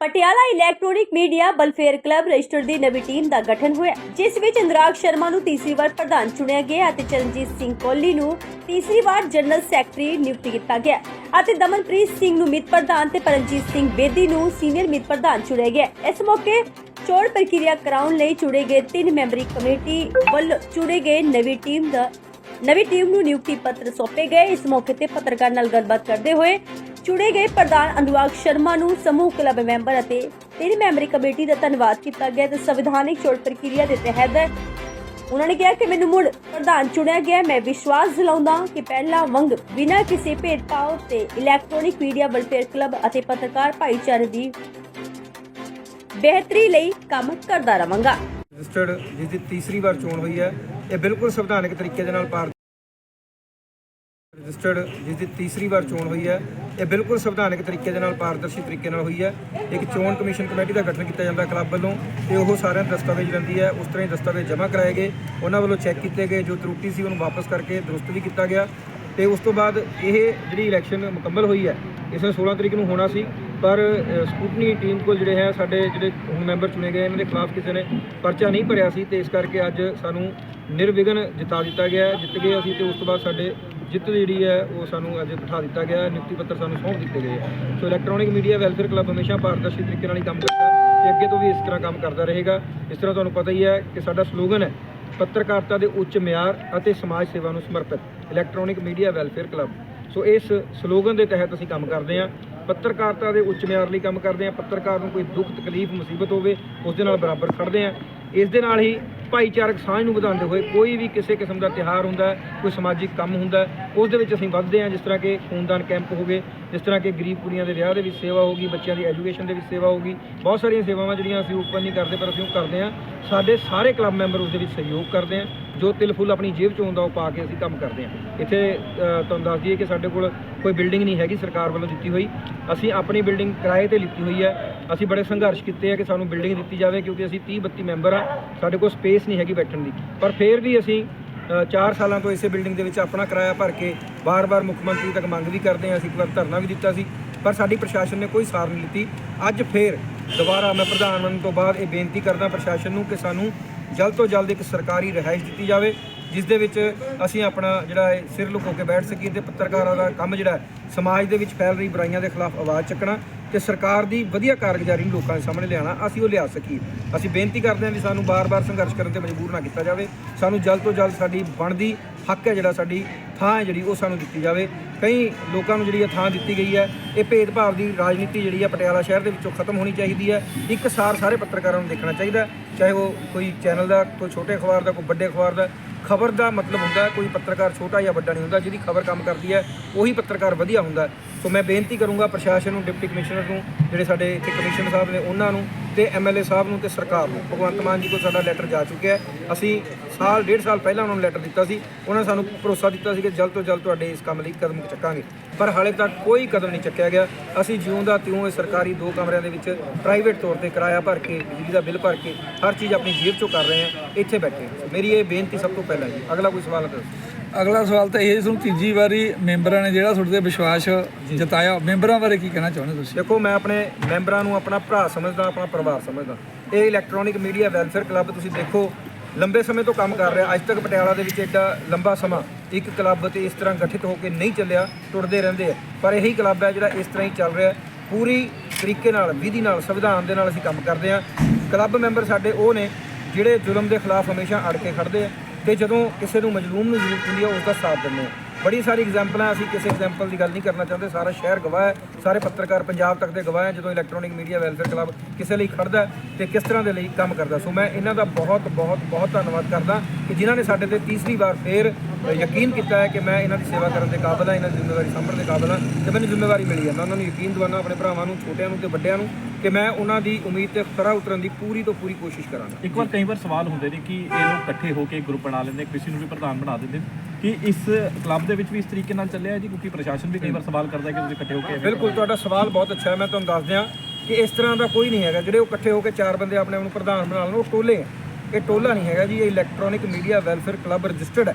Patiala electronic media welfare club registered ਦੀ ਨਵੀਂ team ਦਾ ਗਠਨ ਹੋਇਆ, ਜਿਸ ਵਿੱਚ ਇੰਦਰਾਗ ਸ਼ਰਮਾ ਨੂੰ ਤੀਸਰੀ ਵਾਰ ਪ੍ਰਧਾਨ ਚੁਣਿਆ ਗਿਆ ਅਤੇ ਚਰਨਜੀਤ ਸਿੰਘ ਕੋਹਲੀ ਨੂੰ ਤੀਸਰੀ ਵਾਰ ਜਨਰਲ ਸੈਕਟਰੀ ਨਿਯੁਕਤ ਕੀਤਾ ਗਿਆ ਅਤੇ ਦਮਨਪ੍ਰੀਤ ਸਿੰਘ ਨੂੰ ਮਿਤ ਪ੍ਰਧਾਨ ਤੇ ਪਰਮਜੀਤ ਸਿੰਘ ਬੇਦੀ ਨੂੰ ਸੀਨੀਅਰ ਮਿਤ ਪ੍ਰਧਾਨ ਚੁਣਿਆ ਗਿਆ। ਇਸ ਮੌਕੇ ਚੋਣ ਪ੍ਰਕਿਰਿਆ ਕਰਾਉਣ ਲਈ ਚੁਣੇ ਗਏ ਤਿੰਨ ਮੈਂਬਰੀ ਕਮੇਟੀ ਵੱਲੋਂ ਚੁਣੇ ਗਏ ਨਵੀਂ ਟੀਮ ਦਾ ਨਵੀਂ ਟੀਮ ਨੂੰ ਨਿਯੁਕਤੀ ਪੱਤਰ ਸੌਂਪੇ ਗਏ। ਇਸ ਮੌਕੇ ਤੇ ਪੱਤਰਕਾਰ ਨਾਲ ਗੱਲਬਾਤ ਕਰਦੇ ਹੋਏ ਚੁਣੇ ਗਏ ਪ੍ਰਧਾਨ ਅਨੁਰਾਗ ਸ਼ਰਮਾ ਨੂੰ ਸਮੂਹ ਕਲੱਬ ਮੈਂਬਰ ਅਤੇ ਤਿੰਨ ਮੈਂਬਰੀ ਕਮੇਟੀ ਦਾ ਧੰਨਵਾਦ ਕੀਤਾ ਗਿਆ ਤੇ ਸੰਵਿਧਾਨਿਕ ਚੋਣ ਪ੍ਰਕਿਰਿਆ ਦੇ ਤਹਿਤ ਉਹਨਾਂ ਨੇ ਕਿਹਾ ਕਿ ਮੈਨੂੰ ਮੁੜ ਪ੍ਰਧਾਨ ਚੁਣਿਆ ਗਿਆ ਮੈਂ ਵਿਸ਼ਵਾਸ ਦਿਲਾਉਂਦਾ ਕਿ ਪਹਿਲਾ ਵੰਗ ਬਿਨਾਂ ਕਿਸੇ ਭੇਦਭਾਵ ਤੇ ਇਲੈਕਟ੍ਰੋਨਿਕ ਮੀਡੀਆ ਵੈਲਫੇਅਰ ਕਲੱਬ ਅਤੇ ਪੱਤਰਕਾਰ ਭਾਈਚਾਰੇ ਦੀ ਬਿਹਤਰੀ ਲਈ ਕੰਮ ਕਰਦਾ ਰਵਾਂਗਾ। ਰਜਿਸਟਰਡ ਜਿਸ ਦੀ ਤੀਸਰੀ ਵਾਰ ਚੋਣ ਹੋਈ ਹੈ, ਇਹ ਬਿਲਕੁਲ ਸੰਵਿਧਾਨਕ ਤਰੀਕੇ ਦੇ ਨਾਲ ਪਾਰ ਰਜਿਸਟਰਡ ਜਿਸ ਦੀ ਤੀਸਰੀ ਵਾਰ ਚੋਣ ਹੋਈ ਹੈ। ਇਹ ਬਿਲਕੁਲ ਸੰਵਿਧਾਨਕ ਤਰੀਕੇ ਦੇ ਨਾਲ, ਪਾਰਦਰਸ਼ੀ ਤਰੀਕੇ ਨਾਲ ਹੋਈ ਹੈ। ਇੱਕ ਚੋਣ ਕਮਿਸ਼ਨ ਕਮੇਟੀ ਦਾ ਗਠਨ ਕੀਤਾ ਜਾਂਦਾ ਕਲੱਬ ਵੱਲੋਂ ਤੇ ਉਹ ਸਾਰਿਆਂ ਦੇ ਦਸਤਾਵੇਜ਼ ਲੈਂਦੀ ਹੈ। ਉਸ ਤਰ੍ਹਾਂ ਹੀ ਦਸਤਾਵੇਜ਼ ਜਮ੍ਹਾਂ ਕਰਾਏ ਗਏ। ਉਹਨਾਂ ਵੱਲੋਂ ਚੈੱਕ ਕੀਤੇ ਗਏ। ਜੋ ਤਰੁੱਟੀ ਸੀ ਉਹਨੂੰ ਵਾਪਸ ਕਰਕੇ ਦਰੁਸਤ ਵੀ ਕੀਤਾ ਗਿਆ। ਤੇ ਉਸ ਤੋਂ ਬਾਅਦ ਇਹ ਜਿਹੜੀ ਇਲੈਕਸ਼ਨ ਮੁਕੰਮਲ ਹੋਈ ਹੈ, ਇਸ ਨੂੰ 16 ਤਰੀਕ ਨੂੰ ਹੋਣਾ ਸੀ। ਪਰ ਸਕੂਟਨੀ ਟੀਮ ਕੋਲ ਜਿਹੜੇ ਹੈ, ਸਾਡੇ ਜਿਹੜੇ ਹੁਣ ਮੈਂਬਰ ਚੁਣੇ ਗਏ, ਇਹਨਾਂ ਦੇ ਖਿਲਾਫ ਕਿਸੇ ਨੇ ਪਰਚਾ ਨਹੀਂ ਭਰਿਆ ਸੀ। ਤੇ ਇਸ ਕਰਕੇ ਅੱਜ ਸਾਨੂੰ ਨਿਰਵਿਘਨ ਜਿਤਾ ਦਿੱਤਾ ਗਿਆ ਜਿੱਤ ਗਏ ਅਸੀਂ ਤੇ ਉਸ ਤੋਂ ਬਾਅਦ ਸਾਡੇ ਜਿੱਤ ਜਿਹੜੀ ਹੈ, ਉਹ ਸਾਨੂੰ ਅੱਜ ਬਿਠਾ ਦਿੱਤਾ ਗਿਆ, ਨਿਯੁਕਤੀ ਪੱਤਰ ਸਾਨੂੰ ਸੌਂਪ ਦਿੱਤੇ ਗਏ ਹੈ। So electronic media welfare club ਹਮੇਸ਼ਾ ਪਾਰਦਰਸ਼ੀ ਤਰੀਕੇ ਨਾਲ ਹੀ ਕੰਮ ਕਰਦਾ ਹੈ ਤੇ ਅੱਗੇ ਤੋਂ ਵੀ ਇਸ ਤਰ੍ਹਾਂ ਕੰਮ ਕਰਦਾ ਰਹੇਗਾ। ਇਸ ਤਰ੍ਹਾਂ ਤੁਹਾਨੂੰ ਪਤਾ ਹੀ ਹੈ ਕਿ ਸਾਡਾ ਸਲੋਗਨ ਹੈ, ਪੱਤਰਕਾਰਤਾ ਦੇ ਉੱਚ ਮਿਆਰ ਅਤੇ ਸਮਾਜ ਸੇਵਾ ਨੂੰ ਸਮਰਪਿਤ electronic media welfare club so ਇਸ ਸਲੋਗਨ ਦੇ ਤਹਿਤ ਅਸੀਂ ਕੰਮ ਕਰਦੇ ਹਾਂ। ਪੱਤਰਕਾਰਤਾ ਦੇ ਉੱਚ ਮਿਆਰ ਲਈ ਕੰਮ ਕਰਦੇ ਹਾਂ। ਪੱਤਰਕਾਰ ਨੂੰ ਕੋਈ ਦੁੱਖ, ਤਕਲੀਫ, ਮੁਸੀਬਤ ਹੋਵੇ, ਉਸ ਦੇ ਨਾਲ ਬਰਾਬਰ ਖੜਦੇ ਹਾਂ। ਇਸ ਦੇ ਨਾਲ ਹੀ ਭਾਈਚਾਰਕ ਸਾਂਝ ਨੂੰ ਵਧਾਉਂਦੇ ਹੋਏ ਕੋਈ ਵੀ ਕਿਸੇ ਕਿਸਮ ਦਾ ਤਿਹਾਰ ਹੁੰਦਾ ਕੋਈ ਸਮਾਜਿਕ ਕੰਮ ਹੁੰਦਾ ਉਸ ਦੇ ਵਿੱਚ ਅਸੀਂ ਵੱਧਦੇ ਹਾਂ, ਜਿਸ ਤਰ੍ਹਾਂ ਕਿ ਖੂਨਦਾਨ ਕੈਂਪ ਹੋ ਗਏ, ਜਿਸ ਤਰ੍ਹਾਂ ਕਿ ਗਰੀਬ ਕੁੜੀਆਂ ਦੇ ਵਿਆਹ ਦੇ ਵਿੱਚ ਸੇਵਾ ਹੋਗੀ ਬੱਚਿਆਂ ਦੀ ਐਜੂਕੇਸ਼ਨ ਦੇ ਵਿੱਚ ਸੇਵਾ ਹੋਗੀ ਬਹੁਤ ਸਾਰੀਆਂ ਸੇਵਾਵਾਂ ਜਿਹੜੀਆਂ ਅਸੀਂ ਓਪਨ ਨਹੀਂ ਕਰਦੇ, ਪਰ ਅਸੀਂ ਉਹ ਕਰਦੇ ਹਾਂ, ਸਾਡੇ ਸਾਰੇ ਕਲੱਬ ਮੈਂਬਰ ਉਸ ਦੇ ਵਿੱਚ ਸਹਿਯੋਗ ਕਰਦੇ ਹਾਂ ਜੋ ਤਿਲ ਫੁੱਲ ਆਪਣੀ ਜੇਬ ਚੋਂ ਆਉਂਦਾ ਉਹ ਪਾ ਕੇ ਅਸੀਂ ਕੰਮ ਕਰਦੇ ਹਾਂ। ਇੱਥੇ ਤੁਹਾਨੂੰ ਦੱਸ ਦਈਏ ਕਿ ਸਾਡੇ ਕੋਲ ਕੋਈ ਬਿਲਡਿੰਗ ਨਹੀਂ ਹੈਗੀ ਸਰਕਾਰ ਵੱਲੋਂ ਦਿੱਤੀ ਹੋਈ। ਅਸੀਂ ਆਪਣੀ ਬਿਲਡਿੰਗ ਕਿਰਾਏ ਤੇ ਲਿੱਤੀ ਹੋਈ ਹੈ। ਅਸੀਂ ਬੜੇ ਸੰਘਰਸ਼ ਕੀਤੇ ਆ ਕਿ ਸਾਨੂੰ ਬਿਲਡਿੰਗ ਦਿੱਤੀ ਜਾਵੇ ਕਿਉਂਕਿ ਅਸੀਂ 30 32 ਮੈਂਬਰ ਆ ਸਾਡੇ ਕੋਲ ਸਪੇਸ ਨਹੀਂ ਹੈਗੀ ਬੈਠਣ ਦੀ। ਪਰ ਫਿਰ ਵੀ ਅਸੀਂ 4 ਸਾਲਾਂ ਤੋਂ ਇਸੇ ਬਿਲਡਿੰਗ ਦੇ ਵਿੱਚ ਆਪਣਾ ਕਿਰਾਇਆ ਭਰ ਕੇ ਬਾਰ-ਬਾਰ ਮੁੱਖ ਮੰਤਰੀ ਤੱਕ ਮੰਗ ਵੀ ਕਰਦੇ ਹਾਂ। ਅਸੀਂ ਇੱਕ ਵਾਰ ਧਰਨਾ ਵੀ ਦਿੱਤਾ ਸੀ। ਪਰ ਸਾਡੀ ਪ੍ਰਸ਼ਾਸਨ ਨੇ ਕੋਈ ਸਾਰ ਨਹੀਂ ਲਿੱਤੀ। ਅੱਜ ਫੇਰ ਦੁਬਾਰਾ ਮੈਂ ਪ੍ਰਧਾਨ ਬਣਨ ਤੋਂ ਬਾਅਦ ਇਹ ਬੇਨਤੀ ਕਰਦਾ ਪ੍ਰਸ਼ਾਸਨ ਨੂੰ ਕਿ ਸਾਨੂੰ ਜਲਦ ਤੋਂ ਜਲਦ ਇੱਕ ਸਰਕਾਰੀ ਰਿਹਾਇਸ਼ ਦਿੱਤੀ ਜਾਵੇ, ਜਿਸ ਦੇ ਵਿੱਚ ਅਸੀਂ ਆਪਣਾ ਜਿਹੜਾ ਹੈ ਸਿਰ ਲੁਕੋ ਕੇ ਬੈਠ ਸਕੀਏ ਤੇ ਪੱਤਰਕਾਰਾਂ ਦਾ ਕੰਮ ਜਿਹੜਾ ਸਮਾਜ ਦੇ ਵਿੱਚ ਫੈਲ ਰਹੀ ਬੁਰਾਈਆਂ ਦੇ ਖਿਲਾਫ ਆਵਾਜ਼ ਚੱਕਣਾ ਤੇ ਸਰਕਾਰ ਦੀ ਵਧੀਆ ਕਾਰਗੁਜ਼ਾਰੀ ਨੂੰ ਲੋਕਾਂ ਦੇ ਸਾਹਮਣੇ ਲਿਆਉਣਾ, ਅਸੀਂ ਉਹ ਲਿਆ ਸਕੀਏ। ਅਸੀਂ ਬੇਨਤੀ ਕਰਦੇ ਹਾਂ ਵੀ ਸਾਨੂੰ ਬਾਰ-ਬਾਰ ਸੰਘਰਸ਼ ਕਰਨ ਤੇ ਮਜਬੂਰ ਨਾ ਕੀਤਾ ਜਾਵੇ। ਸਾਨੂੰ ਜਲਦ ਤੋਂ ਜਲਦ ਸਾਡੀ ਬਣਦੀ ਹੱਕ ਹੈ ਜਿਹੜਾ ਸਾਡੀ ਥਾਂ ਹੈ ਜਿਹੜੀ ਉਹ ਸਾਨੂੰ ਦਿੱਤੀ ਜਾਵੇ। ਕਈ ਲੋਕਾਂ ਨੂੰ ਜਿਹੜੀ ਇਹ ਥਾਂ ਦਿੱਤੀ ਗਈ ਹੈ, ਇਹ ਭੇਦਭਾਵ ਦੀ ਰਾਜਨੀਤੀ ਜਿਹੜੀ ਹੈ ਪਟਿਆਲਾ ਸ਼ਹਿਰ ਦੇ ਵਿੱਚੋਂ ਖਤਮ ਹੋਣੀ ਚਾਹੀਦੀ ਹੈ। ਇੱਕ ਸਾਰ ਸਾਰੇ ਪੱਤਰਕਾਰਾਂ ਨੂੰ ਦੇਖਣਾ ਚਾਹੀਦਾ ਚਾਹੇ ਉਹ ਕੋਈ ਚੈਨਲ ਦਾ, ਕੋਈ ਛੋਟੇ ਅਖਬਾਰ ਦਾ, ਕੋਈ ਵੱਡੇ ਅਖਬਾਰ ਦਾ। ਖਬਰ ਦਾ ਮਤਲਬ ਹੁੰਦਾ ਕੋਈ ਪੱਤਰਕਾਰ ਛੋਟਾ ਜਾਂ ਵੱਡਾ ਨਹੀਂ ਹੁੰਦਾ, ਜਿਹਦੀ ਖਬਰ ਕੰਮ ਕਰਦੀ ਹੈ, ਉਹੀ ਪੱਤਰਕਾਰ ਵਧੀਆ ਹੁੰਦਾ ਸੋ ਮੈਂ ਬੇਨਤੀ ਕਰੂੰਗਾ ਪ੍ਰਸ਼ਾਸਨ ਨੂੰ, ਡਿਪਟੀ ਕਮਿਸ਼ਨਰ ਨੂੰ, ਜਿਹੜੇ ਸਾਡੇ ਇੱਥੇ ਕਮਿਸ਼ਨਰ ਸਾਹਿਬ ਨੇ, ਉਹਨਾਂ ਨੂੰ ਤੇ ਐਮਐਲਏ ਸਾਹਿਬ ਨੂੰ ਤੇ ਸਰਕਾਰ ਨੂੰ। ਭਗਵੰਤ ਮਾਨ ਜੀ ਕੋਲ ਸਾਡਾ ਲੈਟਰ ਜਾ ਚੁੱਕਿਆ ਹੈ। ਅਸੀਂ ਸਾਲ ਡੇਢ ਸਾਲ ਪਹਿਲਾਂ ਉਹਨਾਂ ਨੂੰ ਲੈਟਰ ਦਿੱਤਾ ਸੀ। ਉਹਨਾਂ ਨੇ ਸਾਨੂੰ ਭਰੋਸਾ ਦਿੱਤਾ ਸੀ ਕਿ ਜਲਦ ਤੋਂ ਜਲਦ ਤੁਹਾਡੇ ਇਸ ਕੰਮ ਲਈ ਕਦਮ ਚੱਕਾਂਗੇ। ਪਰ ਹਾਲੇ ਤੱਕ ਕੋਈ ਕਦਮ ਨਹੀਂ ਚੱਕਿਆ ਗਿਆ। ਅਸੀਂ ਜਿਉਂ ਦਾ ਤਿਉਂ ਇਹ ਸਰਕਾਰੀ ਦੋ ਕਮਰਿਆਂ ਦੇ ਵਿੱਚ ਪ੍ਰਾਈਵੇਟ ਤੌਰ ਤੇ ਕਿਰਾਇਆ ਭਰ ਕੇ ਬਿਜਲੀ ਦਾ ਬਿੱਲ ਭਰ ਕੇ ਹਰ ਚੀਜ਼ ਆਪਣੀ ਜੇਬ ਚੋਂ ਕਰ ਰਹੇ ਹਾਂ ਇੱਥੇ ਬੈਠੇ। ਮੇਰੀ ਇਹ ਬੇਨਤੀ ਸਭ ਤੋਂ ਪਹਿਲਾਂ ਜੀ। ਅਗਲਾ ਕੋਈ ਸਵਾਲ ਦੱਸੋ। ਅਗਲਾ ਸਵਾਲ ਤਾਂ ਇਹ ਤੁਹਾਨੂੰ ਤੀਜੀ ਵਾਰੀ ਮੈਂਬਰਾਂ ਨੇ ਜਿਹੜਾ ਤੁਹਾਡੇ ਤੇ ਵਿਸ਼ਵਾਸ ਜਤਾਇਆ ਮੈਂਬਰਾਂ ਬਾਰੇ ਕੀ ਕਹਿਣਾ ਚਾਹੁੰਦੇ ਤੁਸੀਂ? ਦੇਖੋ ਮੈਂ ਆਪਣੇ ਮੈਂਬਰਾਂ ਨੂੰ ਆਪਣਾ ਭਰਾ ਸਮਝਦਾ ਆਪਣਾ ਪਰਿਵਾਰ ਸਮਝਦਾ। ਇਹ ਇਲੈਕਟ੍ਰੋਨਿਕ ਮੀਡੀਆ ਵੈਲਫੇਅਰ ਕਲੱਬ ਤੁਸੀਂ ਦੇਖੋ ਲੰਬੇ ਸਮੇਂ ਤੋਂ ਕੰਮ ਕਰ ਰਿਹਾ। ਅੱਜ ਤੱਕ ਪਟਿਆਲਾ ਦੇ ਵਿੱਚ ਐਡਾ ਲੰਬਾ ਸਮਾਂ ਇੱਕ ਕਲੱਬ ਤੇ ਇਸ ਤਰ੍ਹਾਂ ਗਠਿਤ ਹੋ ਕੇ ਨਹੀਂ ਚੱਲਿਆ, ਟੁੱਟਦੇ ਰਹਿੰਦੇ ਆ। ਪਰ ਇਹੀ ਕਲੱਬ ਹੈ ਜਿਹੜਾ ਇਸ ਤਰ੍ਹਾਂ ਹੀ ਚੱਲ ਰਿਹਾ। ਪੂਰੀ ਤਰੀਕੇ ਨਾਲ, ਵਿਧੀ ਨਾਲ, ਸੰਵਿਧਾਨ ਦੇ ਨਾਲ ਅਸੀਂ ਕੰਮ ਕਰਦੇ ਆ ਕਲੱਬ ਮੈਂਬਰ ਸਾਡੇ ਉਹ ਨੇ ਜਿਹੜੇ ਜ਼ੁਲਮ ਦੇ ਖਿਲਾਫ ਹਮੇਸ਼ਾ ਅੜ ਕੇ ਖੜਦੇ ਆ ਤੇ ਜਦੋਂ ਕਿਸੇ ਨੂੰ ਮਜਲੂਮ ਨੂੰ ਜ਼ਰੂਰਤ ਹੁੰਦੀ ਆ, ਉਸ ਦਾ ਸਾਥ ਦਿੰਦੇ ਆ। ਬੜੀ ਸਾਰੀ ਐਗਜ਼ਾਮਪਲਾਂ ਅਸੀਂ ਕਿਸੇ ਐਗਜ਼ਾਮਪਲ ਦੀ ਗੱਲ ਨਹੀਂ ਕਰਨਾ ਚਾਹੁੰਦੇ। ਸਾਰਾ ਸ਼ਹਿਰ ਗਵਾਹ ਹੈ। ਸਾਰੇ ਪੱਤਰਕਾਰ ਪੰਜਾਬ ਤੱਕ ਦੇ ਗਵਾਹ ਹੈ, ਜਦੋਂ ਇਲੈਕਟ੍ਰੋਨਿਕ ਮੀਡੀਆ ਵੈਲਫੇਅਰ ਕਲੱਬ ਕਿਸੇ ਲਈ ਖੜਦਾ ਹੈ ਤੇ ਕਿਸ ਤਰ੍ਹਾਂ ਦੇ ਲਈ ਕੰਮ ਕਰਦਾ। ਸੋ ਮੈਂ ਇਹਨਾਂ ਦਾ ਬਹੁਤ ਬਹੁਤ ਬਹੁਤ ਧੰਨਵਾਦ ਕਰਦਾ ਕਿ ਜਿਨ੍ਹਾਂ ਨੇ ਸਾਡੇ ਤੇ ਤੀਸਰੀ ਵਾਰ ਫੇਰ ਯਕੀਨ ਕੀਤਾ ਹੈ ਕਿ ਮੈਂ ਇਹਨਾਂ ਦੀ ਸੇਵਾ ਕਰਨ ਦੇ ਕਾਬਿਲ ਹਾਂ, ਇਹਨਾਂ ਦੀ ਜ਼ਿੰਮੇਵਾਰੀ ਸੰਭਾਲਣ ਦੇ ਕਾਬਿਲ ਹਾਂ ਤੇ ਮੈਨੂੰ ਜ਼ਿੰਮੇਵਾਰੀ ਮਿਲੀ ਹੈ। ਮੈਂ ਉਹਨਾਂ ਨੂੰ ਯਕੀਨ ਦਿਵਾਉਣਾ ਆਪਣੇ ਭਰਾਵਾਂ ਨੂੰ, ਛੋਟਿਆਂ ਨੂੰ ਤੇ ਵੱਡਿਆਂ ਨੂੰ ਕਿ ਮੈਂ ਉਹਨਾਂ ਦੀ ਉਮੀਦ ਤੇ ਖਰਾ ਉਤਰਨ ਦੀ ਪੂਰੀ ਤੋਂ ਪੂਰੀ ਕੋਸ਼ਿਸ਼ ਕਰਾਂਗਾ। ਇੱਕ ਵਾਰ ਕਈ ਵਾਰ ਸਵਾਲ ਹੁੰਦੇ ਨੇ ਕਿ ਇਹ ਲੋਕ ਇਕੱਠੇ ਹੋ ਕੇ ਗਰੁੱਪ ਬਣਾ ਲੈਂਦੇ, ਕਿਸੇ ਨੂੰ ਵੀ ਪ੍ਰਧਾਨ ਬਣਾ ਦਿੰਦੇ ਨੇ। ਕਿ ਇਸ ਕਲੱਬ ਦੇ ਵਿੱਚ ਵੀ ਇਸ ਤਰੀਕੇ ਨਾਲ ਚੱਲਿਆ ਹੈ ਜੀ? ਕਿਉਂਕਿ ਪ੍ਰਸ਼ਾਸਨ ਵੀ ਕਈ ਵਾਰ ਸਵਾਲ ਕਰਦਾ ਹੈ ਕਿ ਤੁਸੀਂ ਇਕੱਠੇ ਹੋ ਕੇ ਬਿਲਕੁਲ ਤੁਹਾਡਾ ਸਵਾਲ ਬਹੁਤ ਅੱਛਾ ਹੈ। ਮੈਂ ਤੁਹਾਨੂੰ ਦੱਸ ਦਿਆਂ ਕਿ ਇਸ ਤਰ੍ਹਾਂ ਦਾ ਕੋਈ ਨਹੀਂ ਹੈਗਾ। ਜਿਹੜੇ ਉਹ ਇਕੱਠੇ ਹੋ ਕੇ ਚਾਰ ਬੰਦੇ ਆਪਣੇ ਆਪ ਨੂੰ ਪ੍ਰਧਾਨ ਬਣਾ ਲੈਣ ਉਹ ਟੋਲੇ ਹੈ ਇਹ ਟੋਲਾ ਨਹੀਂ ਹੈਗਾ ਜੀ। ਇਹ electronic media welfare club registered ਹੈ।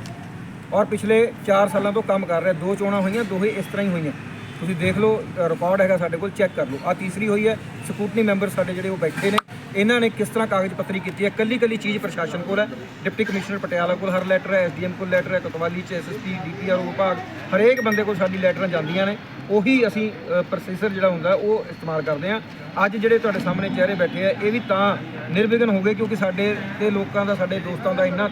ਔਰ ਪਿਛਲੇ 4 ਸਾਲਾਂ ਤੋਂ ਕੰਮ ਕਰ ਰਿਹਾ। ਦੋ ਚੋਣਾਂ ਹੋਈਆਂ ਦੋਹੇ ਇਸ ਤਰ੍ਹਾਂ ਹੀ ਹੋਈਆਂ। ਤੁਸੀਂ ਦੇਖ ਲਓ ਰਿਕਾਰਡ ਹੈਗਾ ਸਾਡੇ ਕੋਲ ਚੈੱਕ ਕਰ ਲਓ। ਆ ਤੀਸਰੀ ਹੋਈ ਹੈ। ਸਕੂਟਨੀ ਮੈਂਬਰ ਸਾਡੇ ਜਿਹੜੇ ਉਹ ਬੈਠੇ ਨੇ ਇਹਨਾਂ ਨੇ ਕਿਸ ਤਰ੍ਹਾਂ ਕਾਗਜ਼ ਪੱਤਰੀ ਕੀਤੀ ਹੈ? ਕੱਲੀ ਕੱਲੀ ਚੀਜ਼ ਪ੍ਰਸ਼ਾਸਨ ਕੋਲ ਹੈ। ਡਿਪਟੀ ਕਮਿਸ਼ਨਰ ਪਟਿਆਲਾ ਕੋਲ ਹਰ ਲੈਟਰ ਹੈ ਐਸਡੀਐਮ ਕੋਲ ਲੈਟਰ ਹੈ, ਕੋਤਵਾਲੀ ਚ ਐਸਐਸਪੀ ਡੀਪੀਆਰ ਵਿਭਾਗ, ਹਰੇਕ ਬੰਦੇ ਕੋਲ ਸਾਡੀ ਲੈਟਰਾਂ ਜਾਂਦੀਆਂ ਨੇ। ਉਹੀ ਅਸੀਂ ਪ੍ਰੋਸੈਸਰ ਜਿਹੜਾ ਹੁੰਦਾ, ਉਹ ਇਸਤੇਮਾਲ ਕਰਦੇ ਹਾਂ। ਅੱਜ ਜਿਹੜੇ ਤੁਹਾਡੇ ਸਾਹਮਣੇ ਚਿਹਰੇ ਬੈਠੇ ਆ, ਇਹ ਵੀ ਤਾਂ ਨਿਰਵਿਘਨ ਹੋ ਗਏ ਕਿਉਂਕਿ ਸਾਡੇ ਤੇ ਲੋਕਾਂ ਦਾ, ਸਾਡੇ ਦੋਸਤਾਂ ਦਾ ਇੰਨਾ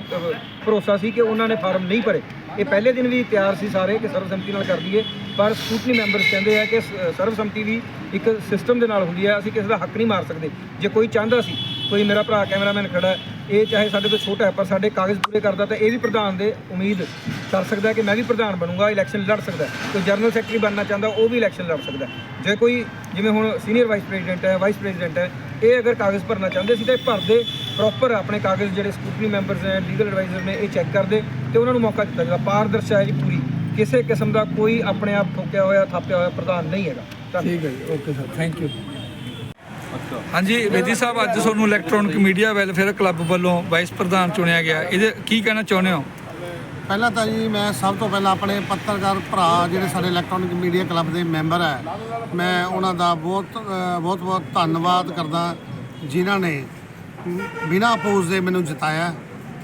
ਭਰੋਸਾ ਸੀ ਕਿ ਉਹਨਾਂ ਨੇ ਫਾਰਮ ਨਹੀਂ ਭਰੇ। ਇਹ ਪਹਿਲੇ ਦਿਨ ਵੀ ਤਿਆਰ ਸੀ ਸਾਰੇ ਕਿ ਸਰਵਸੰਮਤੀ ਨਾਲ ਕਰ ਦਈਏ, ਪਰ ਸਕੂਟਨੀ ਮੈਂਬਰਸ ਕਹਿੰਦੇ ਆ ਕਿ ਸ- ਸਰਵਸੰਮਤੀ ਵੀ ਇੱਕ ਸਿਸਟਮ ਦੇ ਨਾਲ ਹੁੰਦੀ ਹੈ ਅਸੀਂ ਕਿਸੇ ਦਾ ਹੱਕ ਨਹੀਂ ਮਾਰ ਸਕਦੇ। ਜੇ ਕੋਈ ਚਾਹੁੰਦਾ ਸੀ, ਕੋਈ ਮੇਰਾ ਭਰਾ ਕੈਮਰਾਮੈਨ ਖੜਾ ਇਹ ਚਾਹੇ ਸਾਡੇ ਤੋਂ ਛੋਟਾ ਹੈ, ਪਰ ਸਾਡੇ ਕਾਗਜ਼ ਪੂਰੇ ਕਰਦਾ ਤਾਂ ਇਹ ਵੀ ਪ੍ਰਧਾਨ ਦੇ ਉਮੀਦ ਕਰ ਸਕਦਾ ਕਿ ਮੈਂ ਵੀ ਪ੍ਰਧਾਨ ਬਣੂੰਗਾ ਇਲੈਕਸ਼ਨ ਲੜ ਸਕਦਾ ਕੋਈ ਜਨਰਲ ਸੈਕਟਰੀ ਬਣਨਾ ਚਾਹੁੰਦਾ, ਉਹ ਵੀ ਇਲੈਕਸ਼ਨ ਲੜ ਸਕਦਾ ਜੇ ਕੋਈ, ਜਿਵੇਂ ਹੁਣ ਸੀਨੀਅਰ ਵਾਈਸ ਪ੍ਰੈਜ਼ੀਡੈਂਟ ਹੈ ਵਾਈਸ ਪ੍ਰੈਜ਼ੀਡੈਂਟ ਹੈ, ਇਹ ਅਗਰ ਕਾਗਜ਼ ਭਰਨਾ ਚਾਹੁੰਦੇ ਸੀ ਤਾਂ ਇਹ ਭਰਦੇ ਪ੍ਰੋਪਰ ਆਪਣੇ ਕਾਗਜ਼ ਜਿਹੜੇ ਸਕੂਟਰੀ ਮੈਂਬਰਸ ਨੇ ਲੀਗਲ ਐਡਵਾਈਜ਼ਰ ਨੇ, ਇਹ ਚੈੱਕ ਕਰਦੇ। ਤੇ ਉਹਨਾਂ ਨੂੰ ਮੌਕਾ ਦਿੱਤਾ ਜਾਂਦਾ ਪਾਰਦਰਸ਼ਾ ਹੈ ਜੀ ਪੂਰੀ ਕਿਸੇ ਕਿਸਮ ਦਾ ਕੋਈ ਆਪਣੇ ਆਪ ਠੋਕਿਆ ਹੋਇਆ ਥਾਪਿਆ ਹੋਇਆ ਪ੍ਰਧਾਨ ਨਹੀਂ ਹੈਗਾ। ਠੀਕ ਹੈ ਜੀ ਓਕੇ ਸਰ ਥੈਂਕ ਯੂ ਹਾਂਜੀ ਵੇਦੀ ਸਾਹਿਬ ਅੱਜ ਤੁਹਾਨੂੰ ਇਲੈਕਟ੍ਰੋਨਿਕ ਮੀਡੀਆ ਵੈਲਫੇਅਰ ਕਲੱਬ ਵੱਲੋਂ ਵਾਈਸ ਪ੍ਰਧਾਨ ਚੁਣਿਆ ਗਿਆ। ਇਹਦੇ ਕੀ ਕਹਿਣਾ ਚਾਹੁੰਦੇ ਹੋ? ਪਹਿਲਾਂ ਤਾਂ ਜੀ ਮੈਂ ਸਭ ਤੋਂ ਪਹਿਲਾਂ ਆਪਣੇ ਪੱਤਰਕਾਰ ਭਰਾ ਜਿਹੜੇ ਸਾਡੇ ਇਲੈਕਟ੍ਰੋਨਿਕ ਮੀਡੀਆ ਕਲੱਬ ਦੇ ਮੈਂਬਰ ਹੈ ਮੈਂ ਉਹਨਾਂ ਦਾ ਬਹੁਤ ਬਹੁਤ ਬਹੁਤ ਧੰਨਵਾਦ ਕਰਦਾ ਜਿਨ੍ਹਾਂ ਨੇ ਬਿਨਾਂ ਅਪੋਜ਼ ਦੇ ਮੈਨੂੰ ਜਿਤਾਇਆ।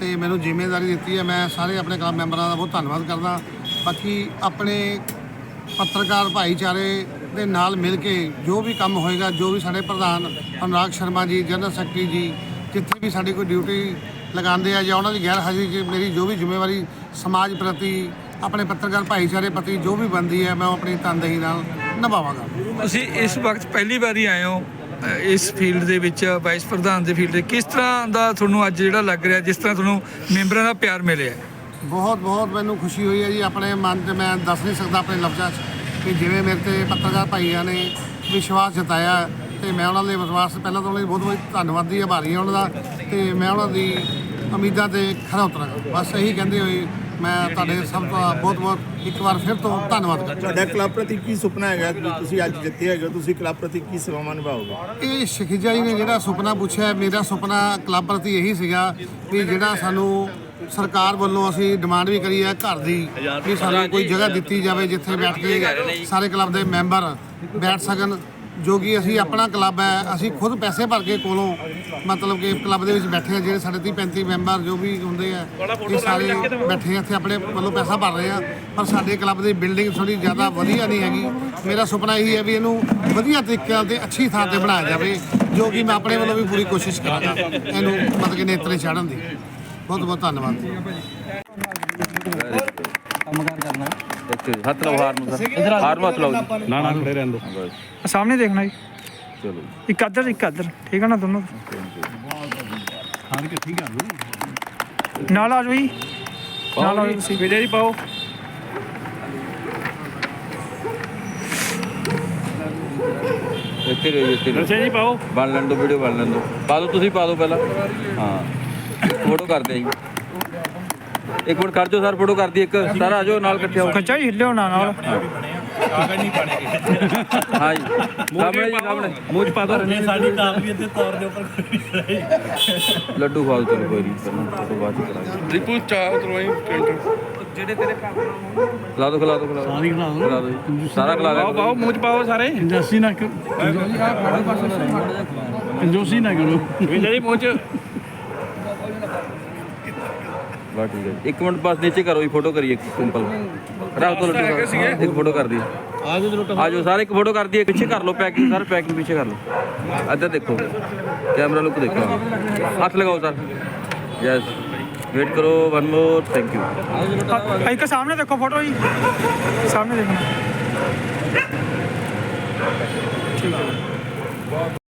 ਤੇ ਮੈਨੂੰ ਜ਼ਿੰਮੇਵਾਰੀ ਦਿੱਤੀ ਹੈ। ਮੈਂ ਸਾਰੇ ਆਪਣੇ ਕਲੱਬ ਮੈਂਬਰਾਂ ਦਾ ਬਹੁਤ ਧੰਨਵਾਦ ਕਰਦਾ। ਬਾਕੀ ਆਪਣੇ ਪੱਤਰਕਾਰ ਭਾਈਚਾਰੇ ਦੇ ਨਾਲ ਮਿਲ ਕੇ ਜੋ ਵੀ ਕੰਮ ਹੋਏਗਾ, ਜੋ ਵੀ ਸਾਡੇ ਪ੍ਰਧਾਨ ਅਨੁਰਾਗ ਸ਼ਰਮਾ ਜੀ, ਜਨਰਲ ਸੈਕਟਰੀ ਜੀ, ਜਿੱਥੇ ਵੀ ਸਾਡੀ ਕੋਈ ਡਿਊਟੀ ਲਗਾਉਂਦੇ ਆ ਜਾਂ ਉਹਨਾਂ ਦੀ ਗੈਰ ਹਾਜ਼ਰੀ 'ਚ ਮੇਰੀ ਜੋ ਵੀ ਜ਼ਿੰਮੇਵਾਰੀ ਸਮਾਜ ਪ੍ਰਤੀ, ਆਪਣੇ ਪੱਤਰਕਾਰ ਭਾਈਚਾਰੇ ਪ੍ਰਤੀ ਜੋ ਵੀ ਬਣਦੀ ਹੈ, ਮੈਂ ਉਹ ਆਪਣੀ ਤਨਦੇਹੀ ਨਾਲ ਨਿਭਾਵਾਂਗਾ। ਤੁਸੀਂ ਇਸ ਵਕਤ ਪਹਿਲੀ ਵਾਰੀ ਆਏ ਹੋ ਇਸ ਫੀਲਡ ਦੇ ਵਿੱਚ ਵਾਈਸ ਪ੍ਰਧਾਨ ਦੇ ਫੀਲਡ ਦੇ ਕਿਸ ਤਰ੍ਹਾਂ ਦਾ ਤੁਹਾਨੂੰ ਅੱਜ ਜਿਹੜਾ ਲੱਗ ਰਿਹਾ, ਜਿਸ ਤਰ੍ਹਾਂ ਤੁਹਾਨੂੰ ਮੈਂਬਰਾਂ ਦਾ ਪਿਆਰ ਮਿਲਿਆ? ਬਹੁਤ ਬਹੁਤ ਮੈਨੂੰ ਖੁਸ਼ੀ ਹੋਈ ਹੈ ਜੀ, ਆਪਣੇ ਮਨ 'ਚ ਮੈਂ ਦੱਸ ਨਹੀਂ ਸਕਦਾ ਆਪਣੇ ਲਫ਼ਜ਼ਾਂ 'ਚ ਕਿ ਜਿਵੇਂ ਮੇਰੇ ਤੇ ਪੱਤਰਕਾਰ ਭਾਈਆਂ ਨੇ ਵਿਸ਼ਵਾਸ ਜਤਾਇਆ ਹੈ ਤੇ ਮੈਂ ਉਹਨਾਂ ਦੇ ਵਿਸ਼ਵਾਸ ਪਹਿਲਾਂ ਤਾਂ ਉਹਨਾਂ ਦੀ ਬਹੁਤ ਬਹੁਤ ਧੰਨਵਾਦੀ ਆਭਾਰੀ ਹਾਂ ਉਹਨਾਂ ਦਾ ਤੇ ਮੈਂ ਉਹਨਾਂ ਦੀ ਉਮੀਦਾਂ ਤੇ ਖਰਾ ਉਤਰਾਂਗਾ। ਬਸ ਇਹੀ ਕਹਿੰਦੇ ਹੋਏ ਮੈਂ ਤੁਹਾਡੇ ਸਭ ਦਾ ਬਹੁਤ ਬਹੁਤ ਇੱਕ ਵਾਰ ਫਿਰ ਤੋਂ ਧੰਨਵਾਦ ਕਰਦਾ। ਤੁਹਾਡਾ ਕਲੱਬ ਪ੍ਰਤੀ ਕੀ ਸੁਪਨਾ ਹੈਗਾ? ਕਿ ਤੁਸੀਂ ਅੱਜ ਜਿੱਤੇ ਹੈਗੇ ਹੋ, ਤੁਸੀਂ ਕਲੱਬ ਪ੍ਰਤੀ ਕੀ ਸੇਵਾਵਾਂ ਨਿਭਾਓਗੇ? ਇਹ ਸ਼ਿਖਜਾ ਜੀ ਨੇ ਜਿਹੜਾ ਸੁਪਨਾ ਪੁੱਛਿਆ ਮੇਰਾ ਸੁਪਨਾ ਕਲੱਬ ਪ੍ਰਤੀ ਇਹੀ ਸੀਗਾ ਵੀ ਜਿਹੜਾ ਸਾਨੂੰ ਸਰਕਾਰ ਵੱਲੋਂ ਅਸੀਂ ਡਿਮਾਂਡ ਵੀ ਕਰੀ ਹੈ ਘਰ ਦੀ ਵੀ ਸਾਨੂੰ ਕੋਈ ਜਗ੍ਹਾ ਦਿੱਤੀ ਜਾਵੇ ਜਿੱਥੇ ਬੈਠ ਕੇ ਸਾਰੇ ਕਲੱਬ ਦੇ ਮੈਂਬਰ ਬੈਠ ਸਕਣ। ਜੋ ਕਿ ਅਸੀਂ ਆਪਣਾ ਕਲੱਬ ਹੈ, ਅਸੀਂ ਖੁਦ ਪੈਸੇ ਭਰ ਕੇ ਕੋਲੋਂ ਮਤਲਬ ਕਿ ਕਲੱਬ ਦੇ ਵਿੱਚ ਬੈਠੇ ਆ ਜਿਹੜੇ ਸਾਡੇ 30 35 ਮੈਂਬਰ ਜੋ ਵੀ ਹੁੰਦੇ ਆ, ਇਹ ਸਾਰੇ ਬੈਠੇ ਇੱਥੇ ਆਪਣੇ ਵੱਲੋਂ ਪੈਸਾ ਭਰ ਰਹੇ ਆ ਪਰ ਸਾਡੇ ਕਲੱਬ ਦੀ ਬਿਲਡਿੰਗ ਥੋੜੀ ਜ਼ਿਆਦਾ ਵਧੀਆ ਨਹੀਂ ਹੈਗੀ। ਮੇਰਾ ਸੁਪਨਾ ਇਹੀ ਹੈ ਵੀ ਇਹਨੂੰ ਵਧੀਆ ਤਰੀਕੇ ਨਾਲ ਤੇ ਅੱਛੀ ਥਾਂ ਤੇ ਬਣਾਇਆ ਜਾਵੇ, ਜੋ ਕਿ ਮੈਂ ਆਪਣੇ ਵੱਲੋਂ ਵੀ ਪੂਰੀ ਕੋਸ਼ਿਸ਼ ਕਰਾਂਗਾ ਇਹਨੂੰ ਮਤਲਬ ਕਿ ਨੇਤਰੇ ਚਾੜਨ ਦੀ। ਬਹੁਤ ਬਹੁਤ ਧੰਨਵਾਦ। ਇੱਥੇ ਹੱਥ ਲਾਓ ਹਾਰ ਨੂੰ ਸਰ ਹਾਰ ਨੂੰ ਹੱਥ ਲਾਓ ਜੀ। ਨਾ ਨਾ ਖੜੇ ਰਹਿਣ ਦੋ ਸਾਹਮਣੇ ਦੇਖਣਾ ਜੀ। ਚਲੋ ਇੱਕ ਅੱਧਰ ਇੱਕ ਅੱਧਰ। ਠੀਕ ਹੈ ਨਾ ਦੋਨੋਂ? ਹਾਂ ਕਿ ਠੀਕ ਹੈ ਨਾਲ ਆ ਜਾਓ ਜੀ। ਨਾਲ ਆ ਜਾਓ ਤੁਸੀਂ। ਵਿਜੇ ਜੀ ਪਾਓ। ਇੱਥੇ ਰਹੋ ਜੀ, ਇੱਥੇ ਰਹੋ। ਜੀ ਪਾਓ। ਬਣ ਲੈਣ ਦੋ ਵੀਡੀਓ ਬਣ ਲੈਣ ਦੋ ਪਾ ਦਿਓ ਤੁਸੀਂ ਪਾ ਦਿਓ ਪਹਿਲਾਂ। ਹਾਂ। ਫੋਟੋ ਕਰਦੇ ਆ ਜੀ। ਇੱਕ ਮਿੰਟ ਕਰ ਜਾਓ ਸਰ ਫੋਟੋ ਕਰਦੀ ਇੱਕ। ਸਰ ਆ ਜਾਓ ਨਾਲ ਇਕੱਠੇ ਹੋ ਖੱਚਾ ਜੀ ਹਿੱਲਿਓ ਨਾ ਨਾਲ। ਹਾਂ ਜੀ। ਸਾਹਮਣੇ ਜੀ ਸਾਹਮਣੇ। ਮੂੰਹ ਚ ਪਾ ਦੋ। ਸਾਡੀ ਲੱਡੂ ਖਾ ਦਿਓ ਚਲੋ ਕੋਈ ਨਹੀਂ। ਪਹਿਲਾਂ ਫੋਟੋ ਬਾਅਦ ਚ ਕਰਾਂਗੇ। ਰਿਪੂ ਚਾਹ ਉਤਰਵਾਈ ਖਿਲਾ ਦਿਓ ਖਿਲਾ ਦਿਓ ਖਿਲਾ ਦਿਓ ਖਿਲਾ ਦਿਓ ਜੀ। ਸਾਰਾ ਖਿਲਾ ਦਿਓ ਪਾਓ ਮੂੰਹ ਚ ਪਾਓ ਸਾਰੇ। ਇੰਡਸਟਰੀ ਨਾ ਕੰਜੂਸੀ ਨਾ ਕਰੋ। ਵਿਜੇ ਜੀ ਮੂੰਹ ਚ ਠੀਕ ਹੈ। ਇੱਕ ਮਿੰਟ ਬਸ ਨੀਚੇ ਕਰੋ ਜੀ ਫੋਟੋ ਕਰੀਏ ਸਿੰਪਲ ਰੱਖ ਦੋ ਲੱਡੂ ਸਾਹਿਬ। ਇੱਕ ਫੋਟੋ ਕਰ ਦੀ ਆ ਜਾਓ ਸਾਰੇ ਇੱਕ ਫੋਟੋ ਕਰ ਦਈਏ ਪਿੱਛੇ ਕਰ ਲਓ ਪੈਕਿੰਗ ਸਰ ਪੈਕਿੰਗ ਪਿੱਛੇ ਕਰ ਲਓ। ਇੱਧਰ ਦੇਖੋ ਕੈਮਰਾ ਲੁੱਕ ਦੇਖੋ। ਹੱਥ ਲਗਾਓ ਸਰ। ਯੈਸ ਵੇਟ ਕਰੋ ਵਨ ਮੋਰ ਥੈਂਕ ਯੂ ਇੱਕ ਸਾਹਮਣੇ ਦੇਖੋ ਫੋਟੋ ਜੀ। ਸਾਹਮਣੇ ਦੇਖਣਾ